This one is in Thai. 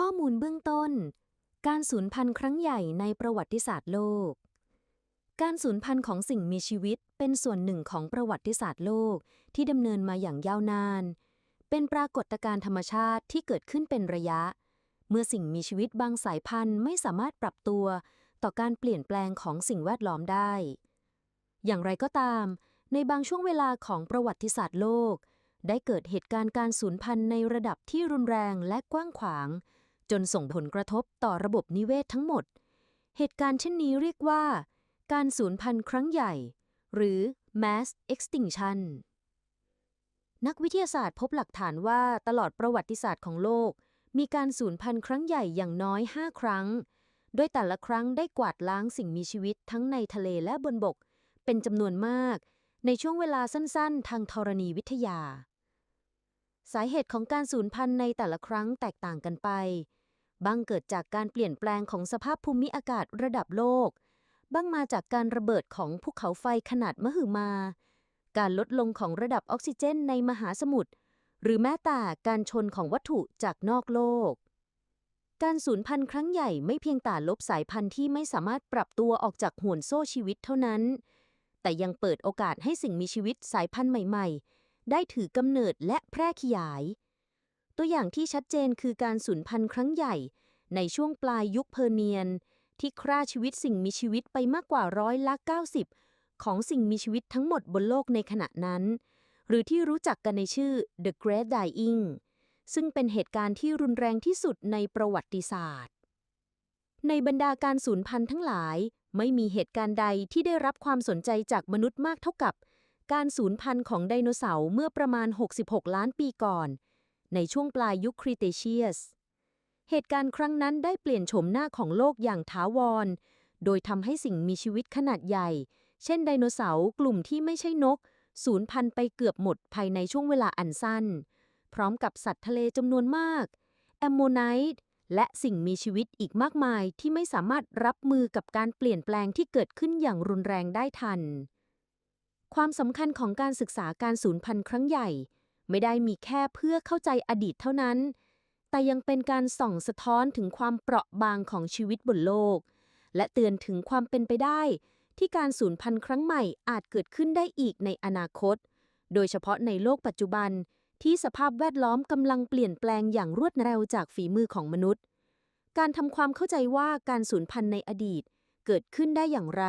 ข้อมูลเบื้องต้น การสูญพันธุ์ครั้งใหญ่ในประวัติศาสตร์โลก การสูญพันธุ์ของสิ่งมีชีวิตเป็นส่วนหนึ่งของประวัติศาสตร์โลกที่ดำเนินมาอย่างยาวนาน เป็นปรากฏการณ์ธรรมชาติที่เกิดขึ้นเป็นระยะ เมื่อสิ่งมีชีวิตบางสายพันธุ์ไม่สามารถปรับตัว ต่อการเปลี่ยนแปลงของสิ่งแวดล้อมได้ อย่างไรก็ตาม ในบางช่วงเวลาของประวัติศาสตร์โลกได้เกิดเหตุการณ์การสูญพันธุ์ในระดับที่รุนแรงและกว้างขวาง จนส่งผลกระทบต่อระบบนิเวศทั้งหมด เหตุการณ์เช่นนี้เรียกว่า การสูญพันธุ์ครั้งใหญ่ หรือ mass extinction นักวิทยาศาสตร์พบหลักฐานว่าตลอดประวัติศาสตร์ของโลก มีการสูญพันธุ์ครั้งใหญ่อย่างน้อย 5 ครั้ง โดยแต่ละครั้งได้กวาดล้างสิ่งมีชีวิตทั้งในทะเลและบนบก เป็นจำนวนมาก ในช่วงเวลาสั้น ๆ ทางธรณีวิทยา สาเหตุของการสูญพันธุ์ในแต่ละครั้งแตกต่างกันไป บางเกิดจากการเปลี่ยนแปลงของสภาพภูมิอากาศระดับโลก บางมาจากการระเบิดของภูเขาไฟขนาดมหึมา การลดลงของระดับออกซิเจนในมหาสมุทร หรือแม้แต่การชนของวัตถุจากนอกโลก การสูญพันธุ์ครั้งใหญ่ไม่เพียงแต่ลบสายพันธุ์ที่ไม่สามารถปรับตัวออกจากห่วงโซ่ชีวิตเท่านั้น แต่ยังเปิดโอกาสให้สิ่งมีชีวิตสายพันธุ์ใหม่ ๆ ได้ถือกำเนิดและแพร่ขยาย ตัวอย่างที่ชัดเจนคือการสูญพันธุ์ครั้งใหญ่ ในช่วงปลายยุคเพอร์เนียน ที่ฆ่าชีวิตสิ่งมีชีวิตไปมากกว่าร้อยละ90 ของสิ่งมีชีวิตทั้งหมดบนโลกในขณะนั้น หรือที่รู้จักกันในชื่อ The Great Dying ซึ่งเป็นเหตุการณ์ที่รุนแรงที่สุดในประวัติศาสตร์ ในบรรดาการสูญพันธุ์ทั้งหลาย ไม่มีเหตุการณ์ใดที่ได้รับความสนใจจากมนุษย์มากเท่ากับ การสูญพันธุ์ของไดโนเสาร์เมื่อประมาณ 66 ล้านปีก่อน ในช่วงปลายยุคครีเตเชียส เหตุการณ์ครั้งนั้นได้เปลี่ยนโฉมหน้าของโลกอย่างถาวร โดยทำให้สิ่งมีชีวิตขนาดใหญ่ เช่นไดโนเสาร์กลุ่มที่ไม่ใช่นก สูญพันธุ์ไปเกือบหมดภายในช่วงเวลาอันสั้น พร้อมกับสัตว์ทะเลจำนวนมากแอมโมไนต์และสิ่งมีชีวิตอีกมากมายที่ไม่สามารถรับมือกับการเปลี่ยนแปลงที่เกิดขึ้นอย่างรุนแรงได้ทัน ความสำคัญของการศึกษาการสูญพันธุ์ครั้งใหญ่ ไม่ได้มีแค่เพื่อเข้าใจอดีตเท่านั้น แต่ยังเป็นการส่องสะท้อนถึงความเปราะบางของชีวิตบนโลก และเตือนถึงความเป็นไปได้ ที่การสูญพันธุ์ครั้งใหม่อาจเกิดขึ้นได้อีกในอนาคต โดยเฉพาะในโลกปัจจุบัน ที่สภาพแวดล้อมกำลังเปลี่ยนแปลงอย่างรวดเร็วจากฝีมือของมนุษย์ การทำความเข้าใจว่าการสูญพันธุ์ในอดีตเกิดขึ้นได้อย่างไร